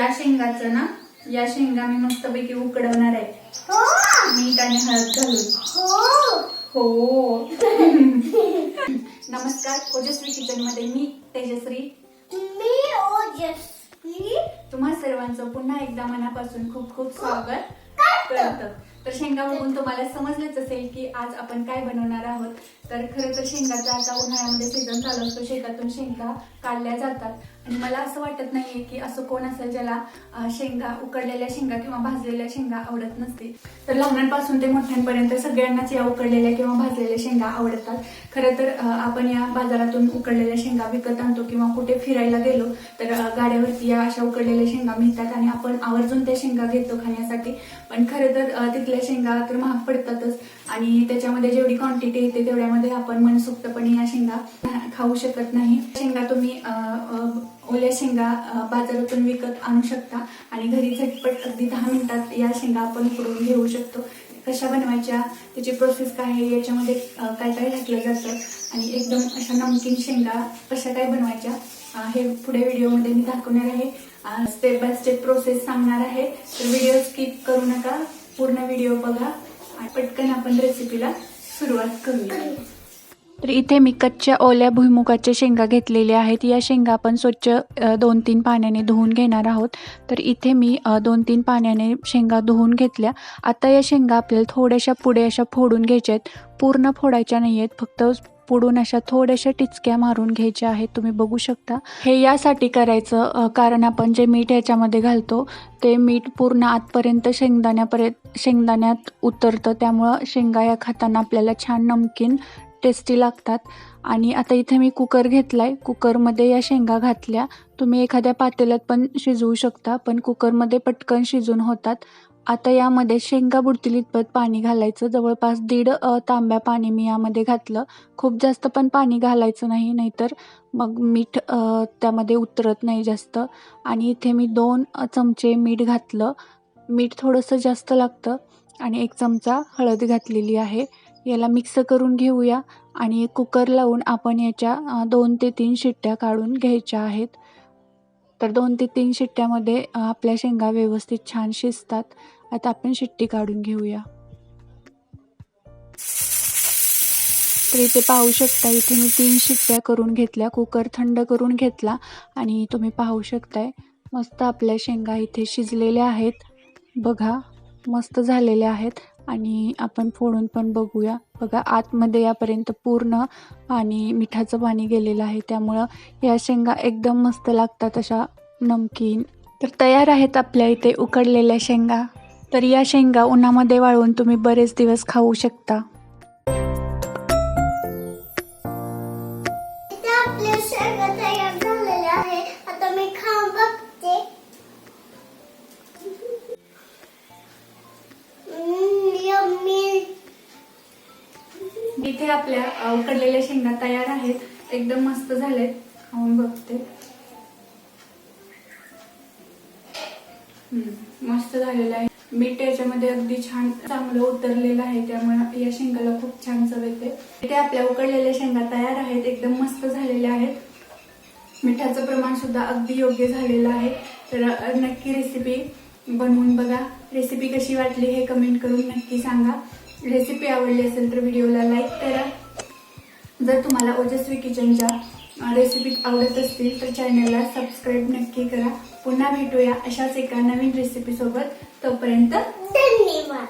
या शेंगाचं ना या शेंगा मी मस्तपैकी उकडवणार आहे. मीठ आणि हळद घालून. हो. नमस्कार ओजस्वी किचनमध्ये मी तेजश्री तुम्हा सर्वांचं पुन्हा एकदा मनापासून खूप खूप स्वागत. करतं तर शेंगा बघून तुम्हाला समजलेच असेल की आज आपण काय बनवणार आहोत. तर खरं तर शेंगाचा आता उन्हाळ्यामध्ये सीझन चालू असतो शेतातून शेंगा काढल्या जातात. आणि मला असं वाटत नाहीये की असं कोण असेल ज्याला शेंगा उकडलेल्या शेंगा किंवा भाजलेल्या शेंगा आवडत नसतील. तर लहानांपासून ते मोठ्यांपर्यंत सगळ्यांनाच या उकडलेल्या किंवा भाजलेल्या शेंगा आवडतात. खरं तर आपण या बाजारातून उकडलेल्या शेंगा विकत आणतो किंवा कुठे फिरायला गेलो तर गाड्यावरती या अशा उकडलेल्या शेंगा मिळतात आणि आपण आवर्जून त्या शेंगा घेतो खाण्यासाठी. पण खरं तर तिथल्या शेंगा तर महाग पडतातच आणि त्याच्यामध्ये जेवढी क्वांटिटी येते तेवढ्यामध्ये आपण मनसुक्तपणे या शेंगा खाऊ शकत नाही. शेंगा तुम्ही ओल्या शेंगा बाजारातून विकत आणू शकता आणि घरी झटपट अगदी दहा मिनिटात या शेंगा आपण उकडून घेऊ शकतो. कशा बनवायच्या त्याची प्रोसेस काय आहे याच्यामध्ये काय काय घातलं जातं आणि एकदम अशा नमकीन शेंगा कशा काय बनवायच्या हे पुढे व्हिडिओमध्ये मी दाखवणार आहे. स्टेप बाय स्टेप प्रोसेस सांगणार आहे. तर व्हिडिओ स्किप करू नका पूर्ण व्हिडिओ बघा पटकन आपण रेसिपीला सुरुवात करूया. तर इथे मी कच्च्या ओल्या भुईमुगाच्या शेंगा घेतलेल्या आहेत. या शेंगा आपण स्वच्छ दोन तीन पाण्याने धुवून घेणार आहोत. तर इथे मी दोन तीन पाण्याने शेंगा धुवून घेतल्या. आता या शेंगा आपल्याला थोड्याशा पुढे अशा फोडून घ्यायच्या आहेत. पूर्ण फोडायच्या नाही आहेत फक्त पुढून अशा थोड्याशा टिचक्या मारून घ्यायच्या आहेत. तुम्ही बघू शकता. हे यासाठी करायचं कारण आपण जे मीठ याच्यामध्ये घालतो ते मीठ पूर्ण आतपर्यंत शेंगदाण्यापर्यंत शेंगदाण्यात उतरतं. त्यामुळं शेंगा या खाताना आपल्याला छान नमकीन टेस्टी लागतात. आणि आता इथे मी कुकर घेतला आहे कुकरमध्ये या शेंगा घातल्या. तुम्ही एखाद्या पातेल्यात पण शिजवू शकता पण कुकरमध्ये पटकन शिजून होतात. आता यामध्ये शेंगा बुडतील इतपत पाणी घालायचं. जवळपास दीड तांब्या पाणी मी यामध्ये घातलं. खूप जास्त पण पाणी घालायचं नाही नाहीतर मग मीठ त्यामध्ये उतरत नाही जास्त. आणि इथे मी दोन चमचे मीठ घातलं. मीठ थोडंसं जास्त लागतं आणि एक चमचा हळद घातलेली आहे. याला मिक्स करून घेऊया आणि कुकर लावून आपण याच्या दोन ते तीन शिट्ट्या काढून घ्यायच्या आहेत. तर दोन ते तीन शिट्ट्यामध्ये आपल्या शेंगा व्यवस्थित छान शिजतात. आता आपण शिट्टी काढून घेऊया. तर इथे पाहू शकता इथे मी तीन शिट्ट्या करून घेतल्या. कुकर थंड करून घेतला आणि तुम्ही पाहू शकताय मस्त आपल्या शेंगा इथे शिजलेल्या आहेत. बघा मस्त झालेल्या आहेत. आणि आपण फोडून पण बघूया. बघा आतमध्ये यापर्यंत पूर्ण पाणी मिठाचं पाणी गेलेलं आहे. त्यामुळं या शेंगा एकदम मस्त लागतात अशा नमकीन. तर तयार आहेत आपल्या इथे उकडलेल्या शेंगा. तर या शेंगा उन्हामध्ये वाळवून तुम्ही बरेच दिवस खाऊ शकता. शेंगा इथे आपल्या उकडलेल्या शेंगा तयार आहेत. एकदम मस्त झालेत. खाऊन बघते. हम्म, मस्त झालेलं आहे. मीठ याच्यामध्ये अगदी छान चांगलं उतरलेलं आहे. त्यामुळे या शेंगाला खूप छान चव येते. इथे आपल्या उकडलेल्या शेंगा तयार आहेत. एकदम मस्त झालेल्या आहेत. मिठाचं प्रमाण सुद्धा अगदी योग्य झालेलं आहे. तर नक्की रेसिपी बनवून बघा. रेसिपी कशी वाटली हे कमेंट करून नक्की सांगा. रेसिपी आवडली असेल तर व्हिडिओला लाईक करा. जर तुम्हाला ओजस्वी किचनच्या रेसिपी आवडत असतील तर चॅनलला सबस्क्राईब नक्की करा. पुन्हा भेटूया अशाच एका नवीन रेसिपीसोबत तोपर्यंत धन्यवाद.